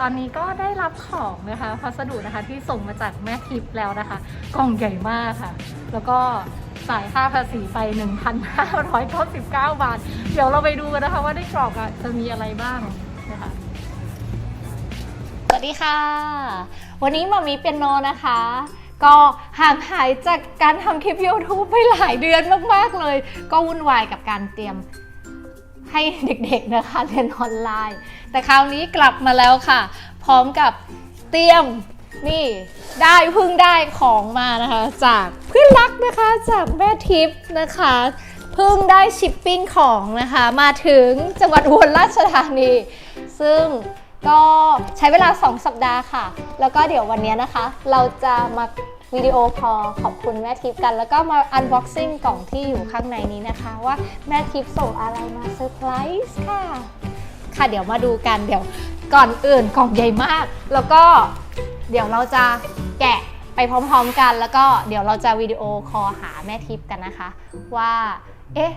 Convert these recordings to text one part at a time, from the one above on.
ตอนนี้ก็ได้รับของนะคะพัสดุนะคะที่ส่งมาจากแม่ทิพย์แล้วนะคะ กล่องใหญ่มากค่ะ แล้วก็จ่ายค่าภาษีไป 1,599 บาท เดี๋ยวเราไปดูกันนะคะว่าในกล่องอะจะมีอะไรบ้างนะคะสวัสดีค่ะ วันนี้มามีเปียโนนะคะก็ห่างหายจากการทำคลิป YouTube ไปหลายเดือนมาก ๆ เลย ก็วุ่นวายกับการเตรียม ให้เด็กๆนะคะเรียนออนไลน์ แต่คราวนี้กลับมาแล้วค่ะ พร้อมกับเตรียมนี่ได้เพิ่งได้ของมานะคะ จากเพื่อนรักนะคะจากแม่ทิพย์นะคะเพิ่งได้ชิปปิ้งของนะคะ มาถึงจังหวัดอุบลราชธานี ซึ่งก็ใช้เวลา 2 สัปดาห์ค่ะ แล้วก็เดี๋ยววันนี้นะคะ เราจะมา วิดีโอคอลขอบคุณแม่ทิพย์กัน แล้วก็มาอันบ็อกซิ่งกล่องที่อยู่ข้างในนี้นะคะ ว่าแม่ทิพย์ส่งอะไรมาเซอร์ไพรส์ค่ะ ค่ะเดี๋ยวมาดูกันเดี๋ยวก่อนอื่นกล่องใหญ่มาก แล้วก็เดี๋ยวเราจะแกะไปพร้อมๆกัน แล้วก็เดี๋ยวเราจะวิดีโอคอลหาแม่ทิพย์กันนะคะ ว่า เอ๊ะ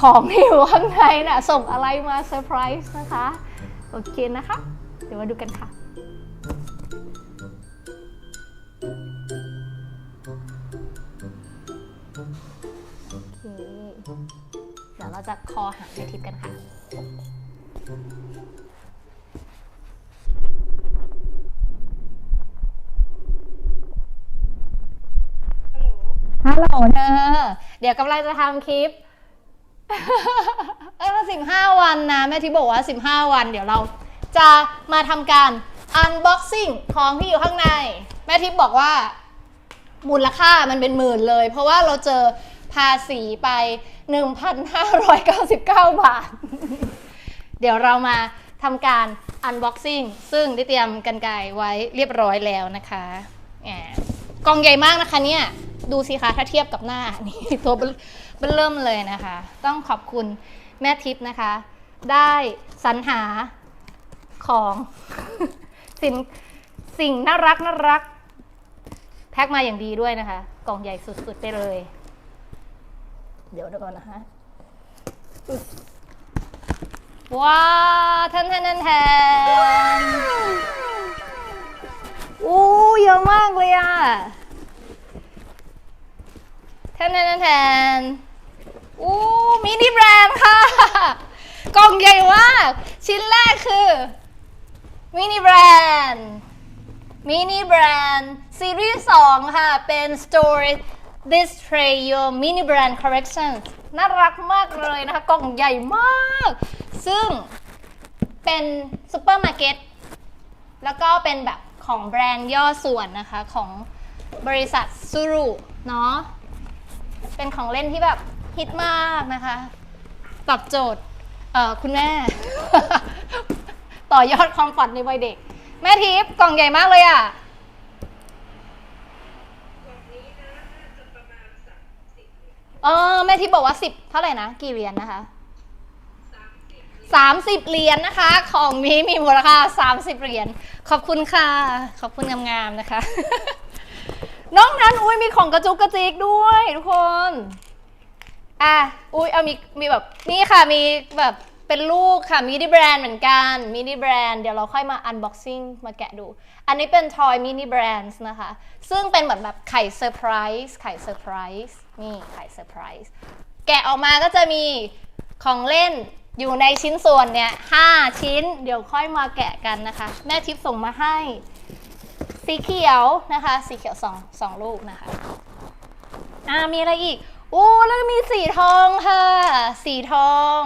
ของที่อยู่ข้างในน่ะส่งอะไรมาเซอร์ไพรส์นะคะ โอเคนะคะ เดี๋ยวมาดูกันค่ะ เดี๋ยวเราจะคอหาแม่ทิพย์กันค่ะฮัลโหลเธอ เดี๋ยวกำลังจะทำคลิป เออสิบห้าวันนะ แม่ทิพย์บอกว่าสิบห้าวัน เดี๋ยวเราจะมาทำการ unboxing ของที่อยู่ข้างใน แม่ทิพย์บอกว่ามูลค่ามันเป็นหมื่นเลย เพราะว่าเราเจอภาษีไป 1,599 บาท เดี๋ยวเรามาทำการ unboxing ซึ่งได้เตรียมกันไกรไว้เรียบร้อยแล้วนะคะแหมกล่องใหญ่มากนะคะเนี่ย ดูสิคะถ้าเทียบกับหน้านี่ตัวเบิ่มเบิ่มเริ่มเลยนะคะ ต้องขอบคุณแม่ทิพย์นะคะ ได้สรรหาของสิ่งสิ่งน่ารักน่ารัก แพ็คมาอย่างดีด้วยนะคะ กล่องใหญ่สุดๆไปเลย เดี๋ยวเดี๋ยวก่อนนะคะอึ๊บว้าวแทนแทนแทนแทนอู้เยอะมากเลยอะแทนแทนแทนแทนอู้มินิแบรนด์ค่ะ กล่องใหญ่มาก ชิ้นแรกคือมินิแบรนด์มินิแบรนด์ซีรีส์2ค่ะ เป็น Story Display Your Mini Brand Collection น่ารักมากเลยนะคะ กล่องใหญ่มาก ซึ่งเป็นซูเปอร์มาร์เก็ตแล้วก็เป็นแบบของแบรนด์ย่อส่วนนะคะ ของบริษัทซูรุเนาะเป็นของเล่นที่แบบฮิตมากนะคะ ตอบโจทย์เอ่อคุณแม่ ต่อยอดความฝันในวัยเด็ก แม่ทิพย์กล่องใหญ่มากเลยอะ่ะ เออแม่ทิพย์บอกว่าสิบเท่าไหร่นะกี่เหรียญนะคะสามสิบเหรียญนะคะ ของนี้มีมูลค่าสามสิบเหรียญขอบคุณค่ะ ขอบคุณงามๆนะคะ นอกนั้นอุ้ยมีของกระจุกกระจิกด้วยทุกคนอะอุ้ยเอามีมีแบบนี่ค่ะมีแบบเป็นลูกค่ะมินิแบรนด์เหมือนกันมินิแบรนด์เดี๋ยวเราค่อยมาอันบ็อกซิ่งมาแกะดู อันนี้เป็นทอยมินิแบรนด์นะคะ ซึ่งเป็นเหมือนแบบไข่เซอร์ไพรส์ไข่เซอร์ไพรส์ นี่ไข่เซอร์ไพรส์แกะออกมาก็จะมีของเล่นอยู่ในชิ้นส่วนเนี่ย5ชิ้น เดี๋ยวค่อยมาแกะกันนะคะ แม่ทิพย์ส่งมาให้ สีเขียวนะคะ สีเขียวสองสองลูกนะคะ อ่ามีอะไรอีกโอ้แล้วมีสีทองค่ะ สีทอง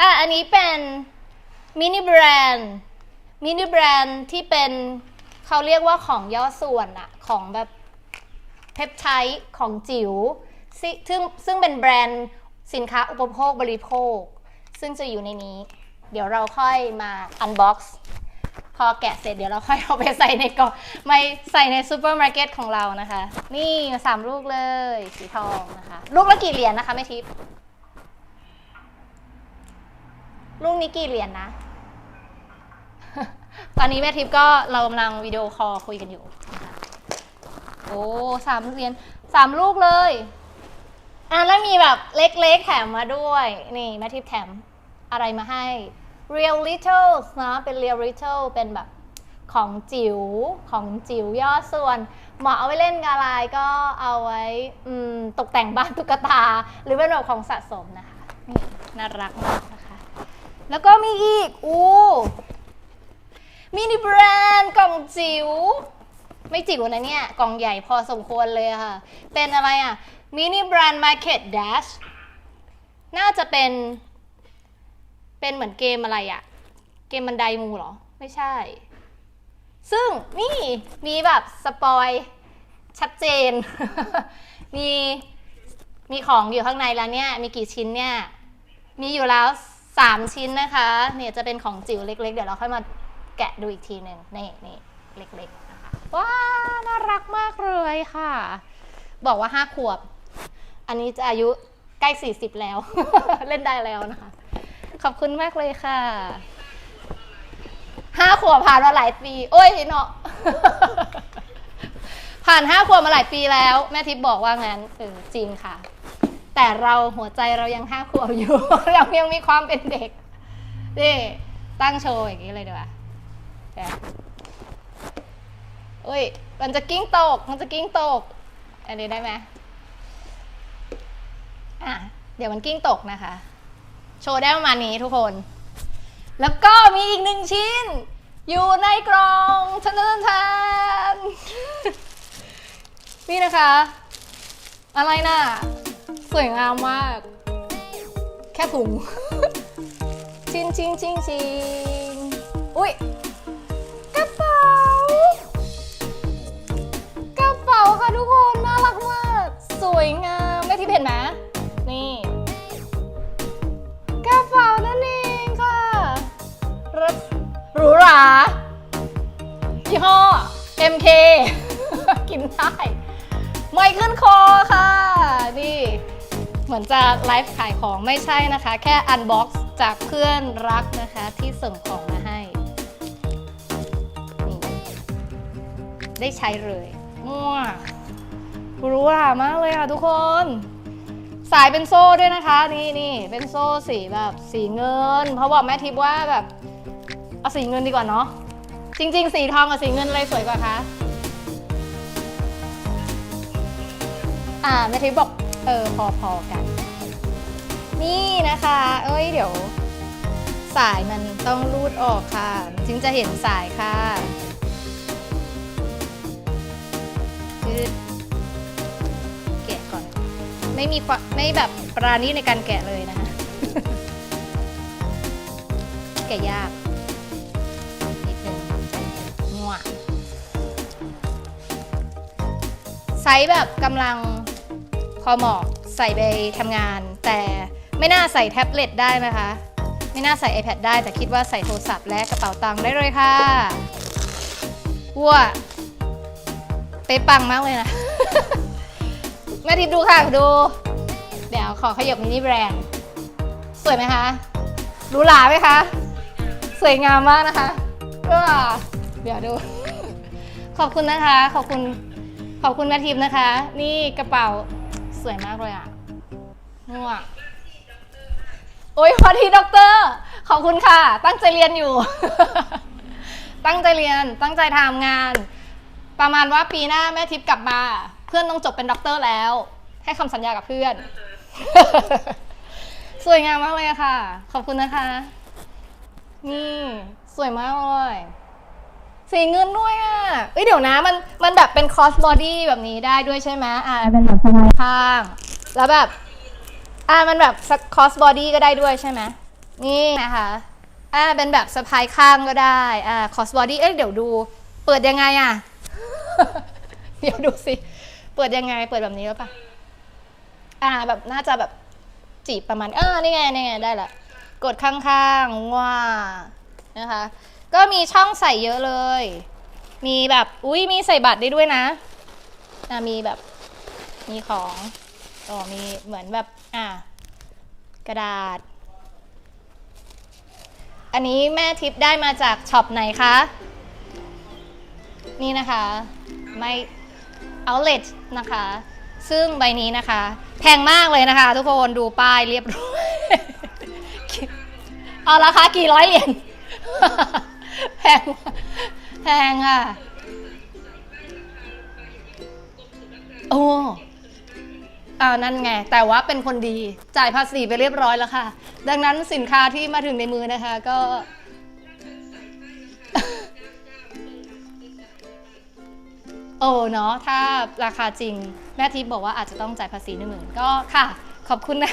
อะอันนี้เป็นมินิแบรนด์มินิแบรนด์ที่เป็นเขาเรียกว่าของย่อส่วนอะของแบบ เพปไทด์ของจิ๋วซึ่งซึ่งเป็นแบรนด์สินค้าอุปโภคบริโภค ซึ่งจะอยู่ในนี้ เดี๋ยวเราค่อยมาอันบ็อกซ์พอแกะเสร็จเดี๋ยวเราค่อยเอาไปใส่ในกล่องไม่ใส่ในซูเปอร์มาร์เก็ตของเรานะคะ นี่สามลูกเลยสีทองนะคะ ลูกละกี่เหรียญนะคะแม่ทิพย์ลูกนี้กี่เหรียญนะ ตอนนี้แม่ทิพย์ก็เรากำลังวิดีโอคอลคุยกันอยู่ โอ้สามเหรียญสามลูกเลย อะแล้วมีแบบเล็กๆแถมมาด้วย นี่แม่ทิพย์แถมอะไรมาให้ real little นะ เป็น real little เป็นแบบของจิ๋วของจิ๋วย่อส่วนเหมาะเอาไว้เล่นกับอะไรก็เอาไว้ตกแต่งบ้านตุ๊กตา หรือเป็นแบบของสะสมนะคะนี่น่ารักมากนะคะ แล้วก็มีอีก อู้มินิแบรนด์กล่องจิ๋ว ไม่จิ๋วนะเนี่ย กล่องใหญ่พอสมควรเลยค่ะ เป็นอะไรอะมินิแบรนด์ Market Dash น่าจะเป็น เป็นเหมือนเกมอะไรอะเกมบันไดมูหรอ ไม่ใช่ ซึ่งนี่มีแบบสปอยชัดเจน มีมีของอยู่ข้างในแล้วเนี่ย มีกี่ชิ้นเนี่ย มีอยู่แล้ว 3 ชิ้นนะคะ เนี่ยจะเป็นของจิ๋วเล็ก ๆ เดี๋ยวเราค่อยมาแกะดูอีกทีหนึ่งนี่นี่เล็ก ๆ ว้าน่ารักมากเลยค่ะ บอกว่า5ขวบ อันนี้จะอายุใกล้ 40 แล้ว เล่นได้แล้วนะคะ ขอบคุณมากเลยค่ะห้าขวบผ่านมาหลายปี โอ้ยเนาะผ่านห้าขวบมาหลายปีแล้ว แม่ทิพย์บอกว่างั้นเออจริงค่ะ แต่เราหัวใจเรายังห้าขวบอยู่ เรายังมีความเป็นเด็กนี่ตั้งโชว์อย่างนี้เลยดีกว่า อุ้ย มันจะกิ้งตก มันจะกิ้งตก อันนี้ได้ไหมอะ เดี๋ยวมันกิ้งตกนะคะ โชว์ได้ประมาณนี้ทุกคน แล้วก็มีอีกหนึ่งชิ้น อยู่ในกล่องทันทันทันนี่นะคะ อะไรน่ะ สวยงามมาก แค่ถุง ชิงชิงชิงชิงอุ้ย วยงามได้ที่เห็นไหมนี่กระเป๋านั่นเองค่ะรถหรูหรายี่ห้อ MK กินได้ไม่ขึ้นคอค่ะ นี่เหมือนจะไลฟ์ขายของไม่ใช่นะคะ แค่อันบ็อกซ์จากเพื่อนรักนะคะที่ส่งของมาให้ได้ใช้เลยมั่ว หรูหรามากเลยค่ะทุกคน สายเป็นโซ่ด้วยนะคะ นี่นี่เป็นโซ่สีแบบสีเงิน เพราะบอกแม่ทิพย์ว่าแบบเอาสีเงินดีกว่าเนาะจริง ๆ สีทองกับสีเงินอะไรสวยกว่าคะอ่าแม่ทิพย์บอกเออพอพอกัน นี่นะคะ เอ้ยเดี๋ยว สายมันต้องรูดออกค่ะ ถึงจะเห็นสายค่ะ ไม่มีความไม่แบบปราณีตในการแกะเลยนะคะ แกะยากนิดนึงมั่วไซส์แบบกำลังพอเหมาะใส่ไปทำงาน แต่ไม่น่าใส่แท็บเล็ตได้นะคะ ไม่น่าใส่ iPad ได้แต่คิดว่าใส่โทรศัพท์และกระเป๋าตังค์ได้เลยค่ะวัวเป๊ะปังมากเลยนะ แม่ทิพย์ดูค่ะดู เดี๋ยวขอขยบมินิแบรนด์สวยไหมคะหรูหราไหมคะสวยงามมากนะคะก็เดี๋ยวดู ขอบคุณนะคะ ขอบคุณขอบคุณแม่ทิพย์นะคะ นี่กระเป๋าสวยมากเลยอะนัวโอ้ยพอทีด็อกเตอร์ขอบคุณค่ะ ตั้งใจเรียนอยู่ ตั้งใจเรียนตั้งใจทำงาน ประมาณว่าปีหน้าแม่ทิพย์กลับมา พื่อนต้องจบเป็นด็อกเตอร์แล้ว ให้คำสัญญากับเพื่อน สวยงามมากเลยค่ะ ขอบคุณนะคะ นี่สวยมากเลย สีเงินด้วยอะเอ้ยเดี๋ยวนะ มันมันแบบเป็นคอสบอดี้แบบนี้ได้ด้วยใช่ไหมอ่าเป็นแบบสบายข้าง แล้วแบบ อ่ามันแบบคอสบอดี้ก็ได้ด้วยใช่ไหมนี่นะคะอ่าเป็นแบบสะพายข้างก็ได้อ่าคอสบอดี้เอ้ยเดี๋ยวดู เปิดยังไงอะ เดี๋ยวดูสิ เปิดยังไง เปิดแบบนี้หรือเปล่าอ่า แบบน่าจะแบบจีบประมาณ เออ นี่ไง นี่ไง ได้ละ กดข้างๆว่านะคะ ก็มีช่องใส่เยอะเลย มีแบบ อุ้ยมีใส่บัตรได้ด้วยนะอะมีแบบ มีของอ๋อมีเหมือนแบบ อะกระดาษ อันนี้แม่ทิปได้มาจากช็อปไหนคะ นี่นะคะ ไม่ outlet นะคะ ซึ่งใบนี้นะคะ แพงมากเลยนะคะ ทุกคนดูป้ายเรียบร้อย เอาราคากี่ร้อยเหรียญแพงแพงอะ โอ้อ่านั่นไง แต่ว่าเป็นคนดีจ่ายภาษีไปเรียบร้อยแล้วค่ะ ดังนั้นสินค้าที่มาถึงในมือนะคะก็ อ้เนาะถ้าราคาจริง แม่ทิพย์บอกว่าอาจจะต้องจ่ายภาษีหนึ่งหมื่นก็ค่ะ ขอบคุณนะ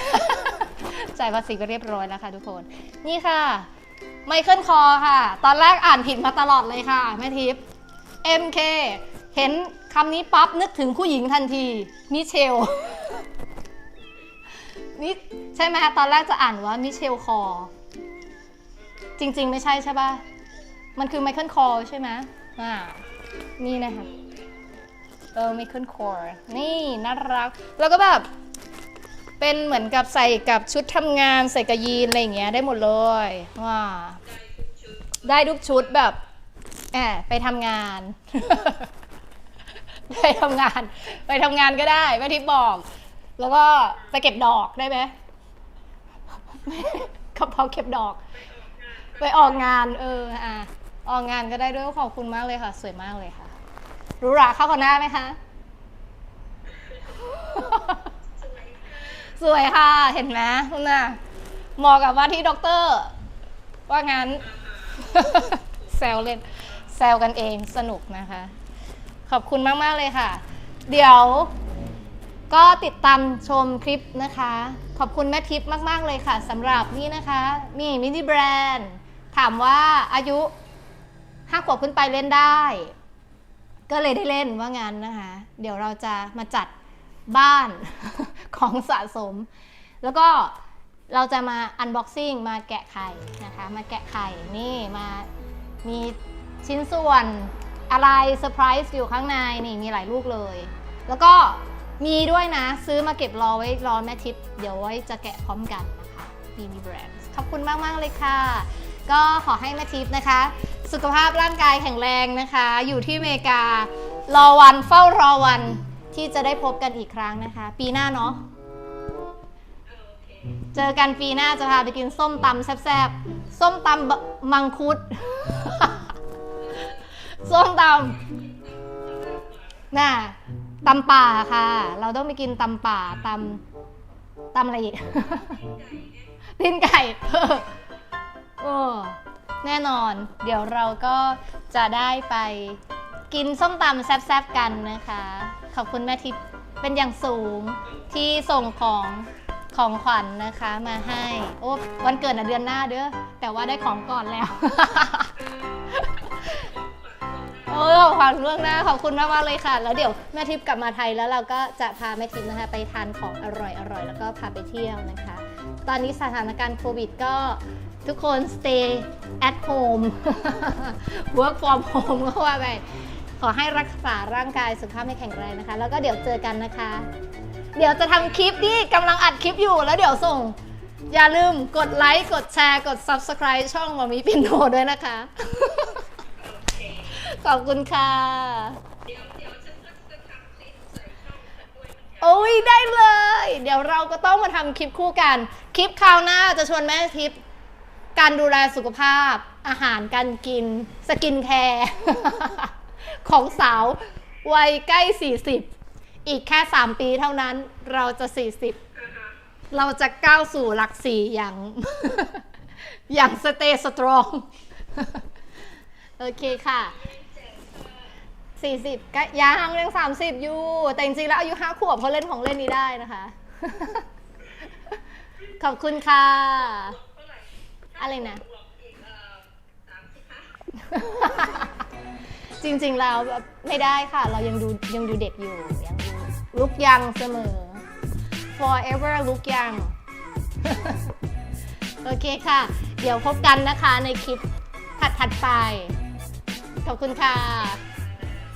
จ่ายภาษีไปเรียบร้อยแล้วค่ะทุกคน นี่ค่ะไมเคิลคอค่ะ ตอนแรกอ่านผิดมาตลอดเลยค่ะ แม่ทิพย์ MK เห็นคำนี้ปั๊บนึกถึงผู้หญิงทันทีมิเชลนี่ใช่ไหมตอนแรกจะอ่านว่ามิเชลคอ จริง ๆ ไม่ใช่ใช่ปะมันคือไมเคิลคอใช่ไหมอ่านี่นะคะ เออไมเคิลคอร์นี่น่ารัก แล้วก็แบบเป็นเหมือนกับใส่กับชุดทำงานใส่กับยีนอะไรอย่างเงี้ยได้หมดเลยว้าได้ทุกชุดแบบแอบไปทำงาน ไปทำงาน ไปทำงานก็ได้แม่ทิพย์บอก แล้วก็ไปเก็บดอกได้ไหมกระเพาเก็บดอก ไปออกงานเอออะออกงานก็ได้ด้วยขอบคุณมากเลยค่ะ สวยมากเลยค่ะ หรูหราเข้ากับหน้าไหมคะ สวยค่ะ เห็นไหมคุณน่ะเหมาะกับว่าที่ด็อกเตอร์ ว่างั้น แซวเล่น แซวกันเองสนุกนะคะ ขอบคุณมาก ๆ เลยค่ะ เดี๋ยวก็ติดตามชมคลิปนะคะ ขอบคุณแม่ทิพย์มาก ๆ เลยค่ะสำหรับนี่นะคะ มีมินิแบรนด์ ถามว่าอายุห้าขวบขึ้นไปเล่นได้ ก็เลยได้เล่นว่างั้นนะคะ เดี๋ยวเราจะมาจัดบ้านของสะสม แล้วก็เราจะมาอันบ็อกซิ่งมาแกะไข่นะคะ มาแกะไข่นี่มามีชิ้นส่วนอะไรเซอร์ไพรส์อยู่ข้างในนี่มีหลายลูกเลย แล้วก็มีด้วยนะ ซื้อมาเก็บรอไว้รอแม่ทิพย์เดี๋ยวไว้จะแกะพร้อมกันนะคะมีมีแบรนด์ขอบคุณมาก ๆ เลยค่ะ ก็ขอให้แม่ทิพย์นะคะ สุขภาพร่างกายแข็งแรงนะคะ อยู่ที่อเมริกา รอวันเฝ้ารอวันที่จะได้พบกันอีกครั้งนะคะ ปีหน้าเนาะเจอกันปีหน้าจะพาไปกินส้มตำแซ่บๆ ส้มตำมังคุด ส้มตำน่ะตำป่าค่ะ เราต้องไปกินตำป่าตำตำอะไรอีกตีนไก่ เออแน่นอน เดี๋ยวเราก็จะได้ไปกินส้มตำแซ่บๆกันนะคะ ขอบคุณแม่ทิพย์เป็นอย่างสูงที่ส่งของของขวัญนะคะมาให้ โอ้วันเกิดอะเดือนหน้าเด้อแต่ว่าได้ของก่อนแล้ว โอ้ขอบคุณเรื่องหน้าขอบคุณมากมากเลยค่ะ แล้วเดี๋ยวแม่ทิพย์กลับมาไทยแล้วเราก็จะพาแม่ทิพย์นะคะไปทานของอร่อยๆแล้วก็พาไปเที่ยวนะคะ ตอนนี้สถานการณ์โควิดก็ ทุกคน stay at home work from home ก็ว่าไป ขอให้รักษาร่างกายสุขภาพให้แข็งแรงนะคะ แล้วก็เดี๋ยวเจอกันนะคะ เดี๋ยวจะทำคลิปที่กำลังอัดคลิปอยู่แล้วเดี๋ยวส่ง อย่าลืมกดไลค์ กดแชร์ กด subscribe ช่องมามีปินโนด้วยนะคะ ขอบคุณค่ะ โอ้ยได้เลย เดี๋ยวเราก็ต้องมาทำคลิปคู่กัน คลิปคราวหน้าจะชวนแม่ทิพย์ การดูแลสุขภาพ อาหารการกิน สกินแคร์ ของสาว วัยใกล้ 40 อีกแค่ 3 ปีเท่านั้นเราจะ 40 เราจะก้าวสู่หลักสี่อย่าง อย่างสเตย์สตรอง โอเคค่ะ 40 ก็ยังยัง 30 อยู่ แต่จริงๆแล้วอายุ 5 ขวบเขาเล่นของเล่นนี้ได้นะคะ ขอบคุณค่ะ อะไรนะ จริงๆแล้วแบบไม่ได้ค่ะ เรายังดูยังดูเด็กอยู่ยังดูลุกยังเสมอ forever ลุกยัง โอเคค่ะ เดี๋ยวพบกันนะคะในคลิปถัดๆไป ขอบคุณค่ะ